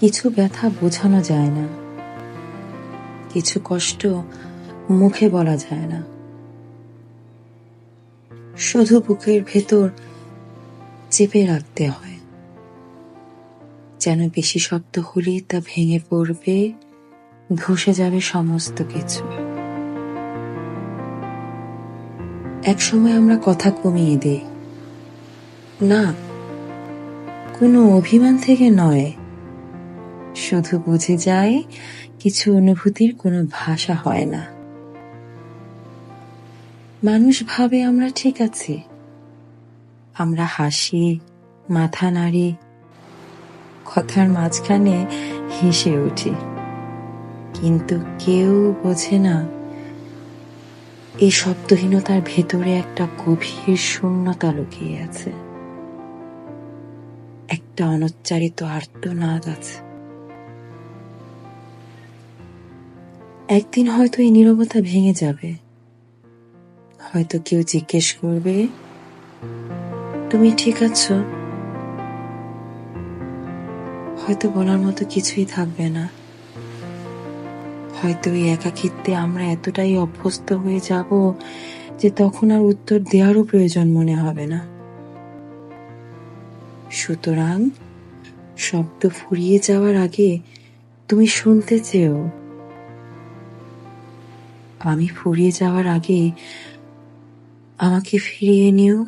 কিছু ব্যথা বোঝানো যায় না। কিছু কষ্ট মুখে বলা যায় না। শুধু বুকের ভেতর চেপে রাখতে হয়। যেন বেশি শব্দ হলে তা ভেঙে পড়বে, ধসে যাবে সমস্ত কিছু। একসময় আমরা কথা কমিয়ে দিই। না, কোনো অভিমান থেকে নয়। শুধু বুঝে যায়, কিছু অনুভূতির কোনো ভাষা হয় না। মানুষ ভাবে আমরা ঠিক আছি। আমরা হাসি, মাথা নাড়ি, কথার মাঝখানে হেসে উঠি। কিন্তু কেউ বোঝে না এই শব্দহীনতার ভেতরে একটা গভীর শূন্যতা লুকিয়ে আছে। একটা অনুচ্চারিত আর্তনাদ আছে। একদিন হয়তো এই নীরবতা ভেঙে যাবে। হয়তো কেউ জিজ্ঞেস করবে, তুমি ঠিক আছো? হয়তো বলার মতো কিছুই থাকবে না। হয়তো এই একাকিত্বে আমরা এতটাই অভ্যস্ত হয়ে যাব যে তখন আর উত্তর দেওয়ারও প্রয়োজন মনে হবে না। সুতরাং শব্দ ফুরিয়ে যাওয়ার আগে তুমি শুনতে চেও। আমি ফুরিয়ে যাওয়ার আগে আমাকে ফিরিয়ে নিও।